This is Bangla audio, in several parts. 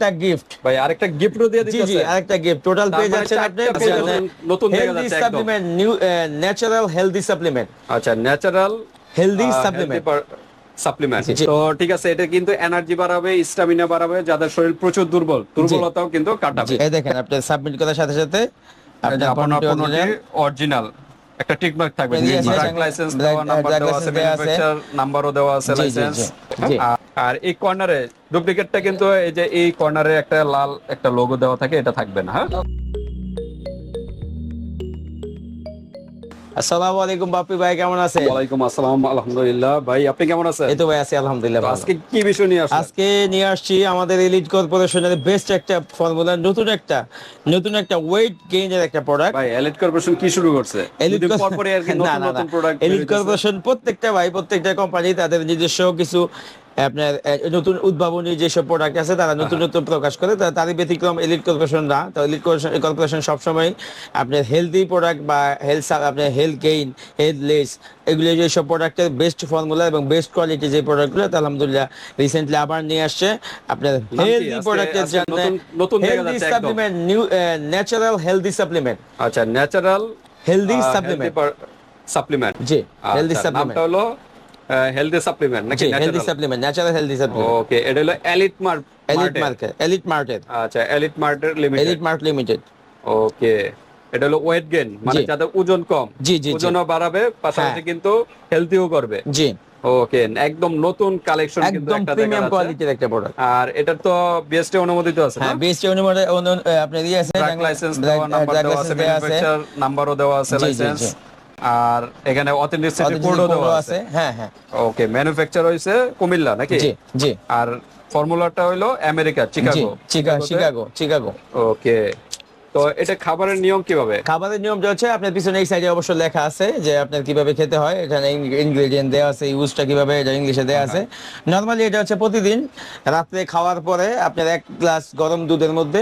আরেকটা গিফট ভাই আরেকটা গিফটও দিয়ে জি জি আরেকটা গিফট টোটাল পেয়ে যাচ্ছেন আপনি। নতুন healthy. Supplement new natural healthy supplement আচ্ছা ন্যাচারাল হেলদি সাপ্লিমেন্ট সাপ্লিমেন্ট তো ঠিক আছে এটা কিন্তু এনার্জি বাড়াবে স্টামিনা বাড়াবে যাদের শরীর প্রচুর দুর্বল দুর্বলতাও কিন্তু কাটাবে। এই দেখেন আপনি সাবমিট করার সাথে সাথে আপনার পণ্যটি অরিজিনাল একটা টিক মার্ক থাকবে। লাইসেন্স দেওয়া নাম্বার দেওয়া আছে। ম্যানুফ্যাকচার নাম্বারও দেওয়া আছে লাইসেন্স। আর এই কর্নারে ডুপ্লিকেটটা কিন্তু এই যে এই কর্নারে একটা লাল একটা লোগো দেওয়া থাকে এটা থাকবে না হ্যাঁ? আসসালামু আলাইকুম বাপি ভাই কেমন আছেন? ওয়ালাইকুম আসসালাম আলহামদুলিল্লাহ। ভাই আপনি কেমন আছেন? এই তো ভাই আছি আলহামদুলিল্লাহ আজকে কি বিষয় নিয়ে আসছেন আজকে নিয়ে আসছি আমাদের এলিট কর্পোরেশনের বেস্ট একটা ফর্মুলা নতুন একটা নতুন একটা ওয়েট গেইনের একটা প্রোডাক্ট ভাই এলিট কর্পোরেশন কি শুরু করছে? এলিট পরে আর কি নতুন নতুন প্রোডাক্ট এলিট কর্পোরেশন প্রত্যেকটা ভাই প্রত্যেকটা কোম্পানি তাদের নিজস্ব কিছু আপনার নতুন উদ্ভাবনী যেসব প্রোডাক্ট আছে তারা নতুন নতুন প্রকাশ করে। তা- তারই ব্যতিক্রম এলিট কর্পোরেশন না। তো এলিট কর্পোরেশন সবসময় আপনার হেলদি প্রোডাক্ট বা হেলথ আপনার হেলথ গেইন হেলথ লেস এগুলো যেসব প্রোডাক্টের বেস্ট ফর্মুলা এবং বেস্ট কোয়ালিটি যে প্রোডাক্টগুলো তা আলহামদুলিল্লাহ রিসেন্টলি আবার নিয়ে আসছে। আপনার? হেলদি প্রোডাক্টের জন্য healthy supplement new natural healthy supplement আচ্ছা ন্যাচারাল হেলদি সাপ্লিমেন্ট সাপ্লিমেন্ট জি হেলদি সাপ্লিমেন্ট নামটা হলো হেলদি সাপ্লিমেন্ট নাকি healthy supplement natural healthy supplement okay এটা হলো elite mart elite market elite market আচ্ছা elite মার্টের limited elite mart limited okay এটা হলো ওয়েট গেইন মানে। যাদের ওজন কম। জি, জি। ওজনও বাড়াবে পাশাপাশি হ্যাঁ। কিন্তু হেলদিও করবে। জি। ওকে একদম নতুন কালেকশন কিন্তু একটা প্রিমিয়াম কোয়ালিটির একটা প্রোডাক্ট আর এটার তো বিএসটি অনুমোদিত আছে হ্যাঁ বিএসটি অনুমোদন অনু- আহ, আপনার ইয়ে আছে লাইসেন্স দেওয়া নাম্বার দেওয়া আছে। ম্যানুফ্যাকচার নাম্বারও দেওয়া আছে লাইসেন্স। আর এখানে অথেন্টিসিটি কোডও দেওয়া আছে। হ্যাঁ হ্যাঁ। ওকে ম্যানুফ্যাকচার হইছে কুমিল্লা নাকি? জি জি। আর ফর্মুলাটা হইল America Chicago Chicago Chicago Chicago okay তো এটা খাবারের নিয়ম কীভাবে? খাবারের নিয়মটা হচ্ছে আপনার পিছনে এই সাইডে অবশ্য লেখা আছে যে আপনার কীভাবে খেতে হয় এখানে ইনগ্রেডিয়েন্ট দেওয়া আছে ইউজটা কীভাবে এটা ইংলিশে দেওয়া আছে। নর্মালি এটা হচ্ছে প্রতিদিন রাত্রে খাওয়ার পরে আপনার এক গ্লাস গরম দুধের মধ্যে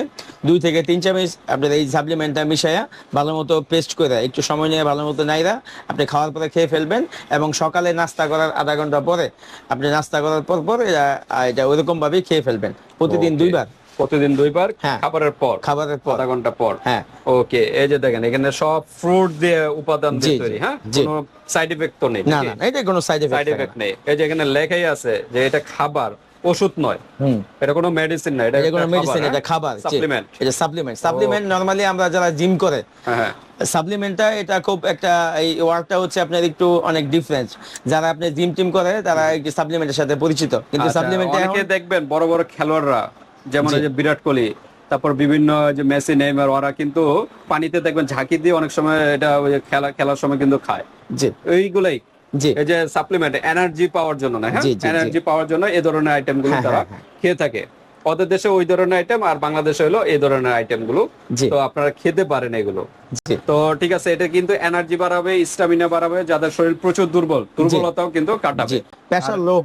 দুই থেকে তিন চামচ আপনার এই সাপ্লিমেন্টটা মিশাইয়া ভালো মতো পেস্ট করে একটু সময় নিয়ে ভালো মতো নাইরা আপনি খাওয়ার পরে খেয়ে ফেলবেন এবং সকালে নাস্তা করার আধা ঘণ্টা পরে আপনি নাস্তা করার পর পর এটা এটা ওইরকম ভাবেই খেয়ে ফেলবেন প্রতিদিন দুইবার। প্রতিদিন দুইবার হ্যাঁ। খাবারের পর খাবারের পর। আধা ঘণ্টা পর। হ্যাঁ। ওকে এই যে দেখেন এখানে সব ফ্রুট দিয়ে উপাদান দিয়ে তৈরি হ্যাঁ? কোনো সাইড এফেক্ট তো নেই না না এটা কোনো সাইড সাইড এফেক্ট এফেক্ট নেই। এই যে এখানে লেখাই আছে যে এটা খাবার ওষুধ নয়। এটা কোনো মেডিসিন না এটা কোনো মেডিসিন এটা খাবার সাপ্লিমেন্ট এটা সাপ্লিমেন্ট সাপ্লিমেন্ট নরমালি আমরা যারা জিম করে হ্যাঁ হ্যাঁ। সাপ্লিমেন্টটা এটা খুব একটা এই ওয়ার্কটা হচ্ছে আপনার একটু অনেক ডিফারেন্স যারা আপনি জিম টিম করে তারা সাপ্লিমেন্টের সাথে পরিচিত। কিন্তু আচ্ছা, সাপ্লিমেন্টে অনেকে দেখবেন বড় বড় খেলোয়াড়রা যেমন যে বিরাট কোহলি তারপর বিভিন্ন যে মেসি নেইমার ওরা কিন্তু পানিতে দেখবেন ঝাঁকি দিয়ে অনেক সময় এটা খেলা খেলার সময় কিন্তু খায়। জি। এইগুলাই। জি। এই যে সাপ্লিমেন্ট এনার্জি পাওয়ার জন্য না হ্যাঁ। এনার্জি পাওয়ার জন্য এই ধরনের আইটেমগুলো হ্যাঁ, তারা হ্যাঁ, খেয়ে থাকে। ওদের দেশে ওই ধরনের আইটেম আর বাংলাদেশে হলো এই ধরনের আইটেমগুলো। তো আপনারা খেতে পারেন এগুলো। তো ঠিক আছে এটা কিন্তু এনার্জি বাড়াবে স্টামিনা বাড়াবে যাদের শরীর প্রচুর দুর্বল দুর্বলতাও কিন্তু কাটাবে। প্রেশার লো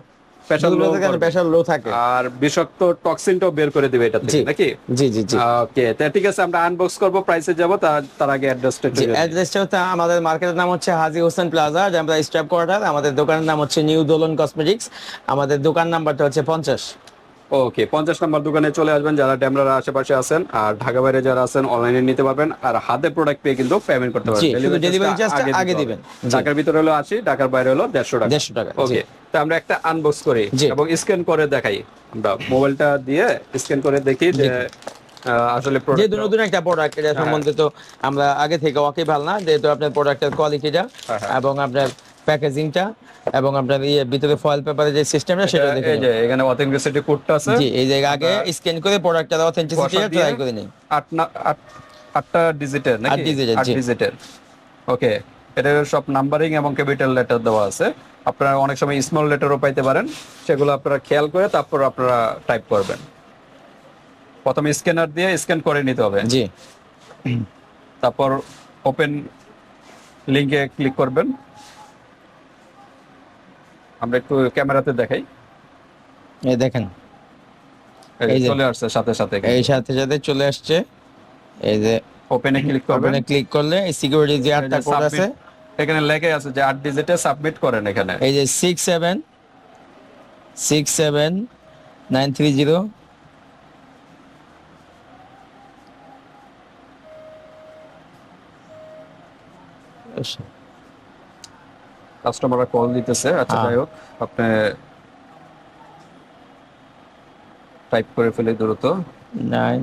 pressure low করবে। লো থাকে। আর বিষাক্ত টক্সিনটাও বের করে দিবে এটা থেকে নাকি? জি জি জি। ওকে তা ঠিক আছে আমরা আনবক্স করব প্রাইসে যাব তার আগে অ্যাড্রেসটা জি অ্যাড্রেসটা হচ্ছে আমাদের মার্কেটের নাম হচ্ছে হাজি হোসেন প্লাজা আমরা স্ট্যাপ কোয়ার্টার আমাদের দোকানের নাম হচ্ছে নিউ দোলন কসমেটিক্স আমাদের দোকান নাম্বারটা হচ্ছে পঞ্চাশ। ওকে পঞ্চাশ নাম্বার দোকানে চলে আসবেন যারা ড্যামরার আশেপাশে আছেন আর ঢাকা বাইরে যারা আছেন অনলাইনে নিতে পারবেন আর হাতে প্রোডাক্ট পেয়ে কিন্তু পেমেন্ট করতে পারবেন। আগে দিবেন। ঢাকার ভিতরে হলো আশি ঢাকার বাইরে হলো দেড়শো টাকা। দেড়শো টাকা ওকে তো আমরা একটা আনবক্স করি এবং স্ক্যান করে দেখাই। আমরা মোবাইলটা দিয়ে স্ক্যান করে দেখি যে আসলে যেহেতু নতুন একটা প্রোডাক্ট এটা সম্বন্ধে তো আমরা আগে থেকে ওয়াকি ভালো না যেহেতু আপনার প্রোডাক্টের কোয়ালিটিটা হ্যাঁ, হ্যাঁ। এবং আপনার প্যাকেজিংটা এবং আপনার ইয়ে ভিতরে ফয়েল পেপারের যে সিস্টেমটা সেটা দেখে এই যে এখানে অথেন্টিসিটি কোডটা আছে। জি এই জায়গা আগে স্ক্যান করে প্রোডাক্টের অথেন্টিসিটি ট্রাই করে নিন। আট না আট- আটটা ডিজিটের নাকি? আট digit-এর, আট ডিজিটের ওকে এটা সব নাম্বারিং এবং ক্যাপিটাল লেটার দেওয়া আছে। আপনারা অনেক সময় স্মল লেটারও পাইতে পারেন। সেগুলো আপনারা খেয়াল করে তারপর আপনারা টাইপ করবেন। প্রথমে স্ক্যানার দিয়ে স্ক্যান করে নিতে হবে। জি। তারপর ওপেন লিংকে ক্লিক করবেন। আমরা একটু ক্যামেরাতে দেখাই। এই দেখেন। এই চলে আসছে সাথে সাথে এই সাথে সাথে চলে আসছে। এই যে ওপেনে ক্লিক করবেন। ওপেনে ক্লিক করলে এই সিকিউরিটি যে আটটা কোড আছে। এখানে লেখা আছে যে আট ডিজিটে সাবমিট করেন এখানে। এই যে 67 67 930 আচ্ছা কাস্টমাররা কল দিতেছে আচ্ছা হ্যাঁ। যাই হোক আপনি টাইপ করে ফেলে দ্রুত। নাইন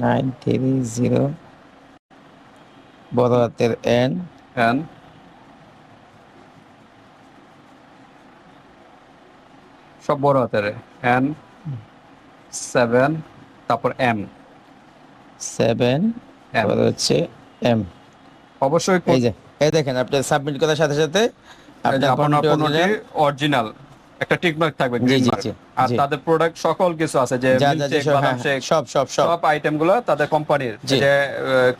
নাইন থ্রি জিরো বড় হাতের এন এন সব বড় হাতের এন সেভেন তারপর এম সেভেন তারপর হচ্ছে এম অবশ্যই এই যে এই দেখেন আপনি সাবমিট করার সাথে সাথে আপনার। অরিজিনাল একটা টিকমার্ক থাকবে গ্রিন মার্ক জি, আর তাদের প্রোডাক্ট সকল কিছু আছে যে সব হ্যাঁ, শেক সব সব সব। আইটেমগুলো তাদের কোম্পানির। যে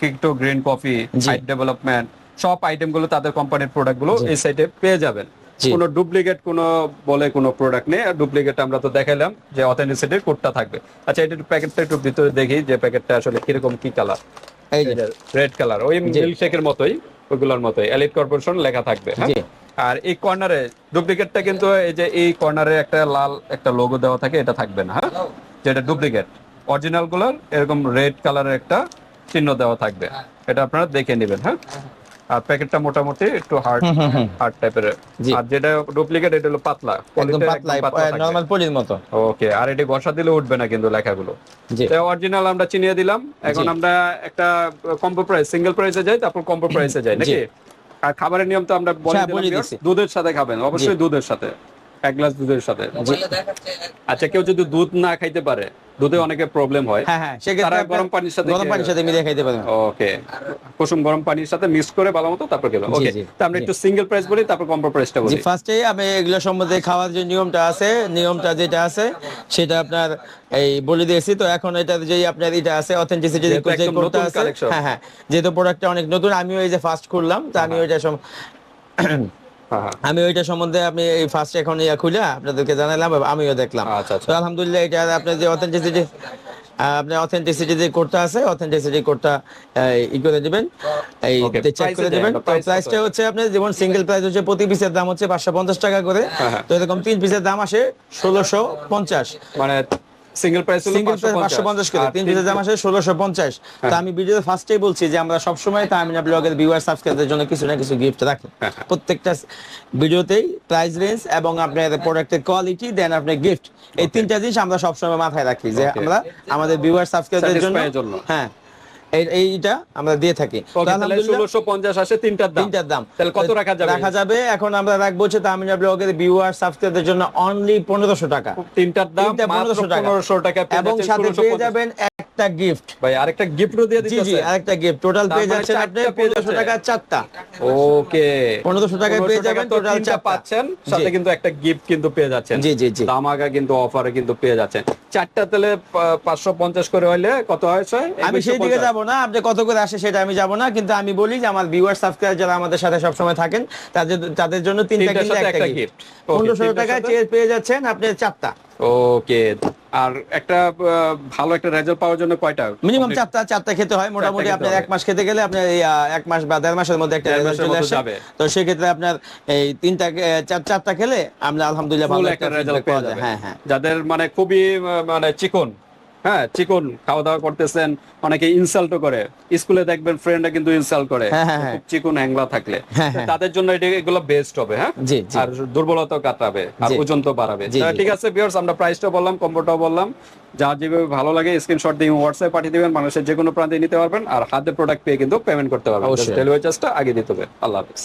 কিকটো গ্রিন কফি জি। হাইট ডেভেলপমেন্ট সব আইটেমগুলো তাদের কোম্পানির প্রোডাক্টগুলো এই সাইটে পেয়ে যাবেন। কোনো ডুপ্লিকেট কোনো বলে কোনো প্রোডাক্ট নেই আর ডুপ্লিকেট আমরা তো দেখাইলাম যে অথেন্টিসিটির কোডটা থাকবে। আচ্ছা এটা প্যাকেটটা একটু ভিতরে দেখি যে প্যাকেটটা আসলে কীরকম কি কালার এই যে। রেড কালার ওই মিল্কশেকের মতোই ওইগুলোর মতোই এলিট কর্পোরেশন লেখা থাকবে হ্যাঁ? আর এই কর্নারে ডুপ্লিকেটটা কিন্তু এই যে এই কর্নারে একটা লাল একটা লোগো দেওয়া থাকে এটা থাকবে না হ্যাঁ? যেটা ডুপ্লিকেট অরিজিনালগুলোর এরকম রেড কালারের একটা চিহ্ন দেওয়া থাকবে এটা আপনারা দেখে নেবেন হ্যাঁ। আর প্যাকেটটা মোটামুটি একটু হার্ড হার্ড টাইপের আর যেটা ডুপ্লিকেট এটা হলো পাতলা। একদম পাতলা নরমাল পলির মতো। ওকে আর এটা ঘষা দিলে উঠবে না কিন্তু লেখাগুলো। জি। অরিজিনাল আমরা চিনিয়ে দিলাম। এখন আমরা একটা কম্বো প্রাইস সিঙ্গেল প্রাইসে যাই তারপর কম্বো প্রাইসে যাই নাকি? আর খাবারের নিয়ম তো আমরা বলে হ্যাঁ, দিলাম। দুধের সাথে খাবেন। অবশ্যই দুধের সাথে। এক গ্লাস দুধের সাথে। আচ্ছা কেউ যদি দুধ না খাইতে পারে দুধে অনেকে প্রবলেম হয়। হ্যাঁ হ্যাঁ সেক্ষেত্রে গরম পানির সাথে গরম পানির সাথে মিলিয়ে খাইতে পারবেন। ওকে। কুসুম গরম পানির সাথে মিক্স করে ভালো মতো তারপর খেলো। ওকে তা আমরা একটু সিঙ্গেল প্রাইস বলি তারপর কম্বো প্রাইসটা জি বলি ফার্স্টে আমি এগুলো সম্বন্ধে খাওয়ার যে নিয়মটা আছে নিয়মটা যেটা আছে সেটা আপনার এই বলে দিয়েছি। তো এখন এটা যে আপনার এটা আছে অথেন্টিসিটি যে কোডটা আছে। হ্যাঁ হ্যাঁ যেহেতু প্রোডাক্টটা অনেক নতুন আমিও এই যে ফার্স্ট করলাম তা আমি ওইটা সম- হ্যাঁ হ্যাঁ আমি ওইটা সম্বন্ধে আমি এই ফার্স্ট এখন ইয়া খুলে আপনাদেরকে জানালাম আমিও দেখলাম। আচ্ছা, আচ্ছা। তো আলহামদুলিল্লাহ এটা আপনার যে অথেন্টিসিটি আপনার অথেন্টিসিটি যে কোডটা আছে অথেন্টিসিটি কোডটা ই করে দিবেন এই চেক করে দিবেন। প্রাইসটা হচ্ছে আপনার যেমন সিঙ্গেল প্রাইস হচ্ছে প্রতি পিসের দাম হচ্ছে পাঁচশো পঞ্চাশ টাকা করে। হ্যাঁ, হ্যাঁ। তো এরকম তিন পিসের দাম আসে ষোলোশো পঞ্চাশ। মানে সিঙ্গেল প্রাইস হলো সিঙ্গেল প্রাইস পাঁচশো পঞ্চাশ। করে আর তিন পিসের দাম আসে ষোলোশো পঞ্চাশ। তো আমি ভিডিওতে ফার্স্টেই বলছি যে আমরা সবসময় তামিনা ব্লগের ভিউয়ার সাবস্ক্রাইবারদের জন্য কিছু না কিছু গিফট রাখি। হ্যাঁ, প্রত্যেকটা ভিডিওতেই প্রাইস রেঞ্জ এবং আপনার প্রোডাক্টের কোয়ালিটি দেন আপনার গিফট এই তিনটা জিনিস আমরা সবসময় মাথায় রাখি যে আমরা আমাদের ভিউয়ার সাবস্ক্রাইবারদের জন্য। হ্যাঁ। এইটা আমরা দিয়ে থাকি। ষোলোশো পঞ্চাশ আসে তিনটার দাম। তিনটার দাম। তাহলে কত রাখা যাবে? রাখা যাবে। এখন আমরা রাখব হচ্ছে তামিনা ব্লগের ভিউয়ার সাবস্ক্রাইবারদের জন্য অনলি পনেরোশো টাকা। তিনটার দাম পনেরোশো টাকা। পনেরোশো টাকা এবং সাথে পেয়ে যাবেন একটা গিফট ভাই আরেকটা গিফটও দিয়ে জি জি আরেকটা গিফট টোটাল পেয়ে মানে যাচ্ছেন আপনি চারটা পেয়ে পনেরোশো যাচ্ছে। টাকা চারটা। ওকে। 1500 টাকায় পেয়ে যাবেন, total চারটা। পাচ্ছেন সাথে কিন্তু একটা গিফট কিন্তু পেয়ে যাচ্ছেন। জি, জি, জি। দামাগা কিন্তু অফারে কিন্তু পেয়ে যাচ্ছেন। চারটা তেলে পাঁচশো পঞ্চাশ করে হইলে কত হয়? আমি সেই দিকে 2150 যাব না আপনি কত করে আসে সেটা আমি যাব না কিন্তু আমি বলি যে আমার ভিউয়ার সাবস্ক্রাইবার যারা আমাদের সাথে সবসময় থাকেন তাদের তাদের জন্য তিনটা তিনটার একটা গিফট gift। Okay, পনেরোশো তিনটার টাকা সাথে- চেয়ে পেয়ে যাচ্ছেন আপনি চারটা। ওকে আর একটা ভালো একটা রেজাল্ট পাওয়ার জন্য কয়টা? মিনিমাম চারটা চারটা খেতে হয় মোটামুটি আপনার এক মাস খেতে গেলে আপনার এক মাস বা দেড় মাসের মধ্যে একটা রেজাল্ট চলে আসে। তো সেক্ষেত্রে আপনার এই তিনটা চার চারটা খেলে আমরা আলহামদুলিল্লাহ ভালো একটা একটা রেজাল্ট পাওয়া যায়। হ্যাঁ হ্যাঁ। যাদের মানে খুবই মানে চিকন হ্যাঁ চিকন খাওয়া দাওয়া করতেছেন অনেকে ইনসাল্টও করে। স্কুলে দেখবেন ফ্রেন্ডরা কিন্তু ইনসাল্ট করে। হ্যাঁ, হ্যাঁ, হ্যাঁ। চিকন হ্যাংলা থাকলে। তাদের জন্য এটা এগুলো বেস্ট হবে হ্যাঁ। আর দুর্বলতা কাটাবে আর ওজন তো বাড়াবে। ঠিক আছে ভিউয়ার্স আমরা প্রাইসটা বললাম কম্বোটাও বললাম। যা যেভাবে ভালো লাগে স্ক্রিনশট দিয়ে হোয়াটসঅ্যাপ পাঠিয়ে দিবেন মানুষের যে কোনো প্রান্তে নিতে পারবেন আর হাতে প্রোডাক্ট পেয়ে কিন্তু পেমেন্ট করতে পারবেন। ডেলিভারি চার্জটা আগে দিতে হবে। আল্লাহ হাফিজ।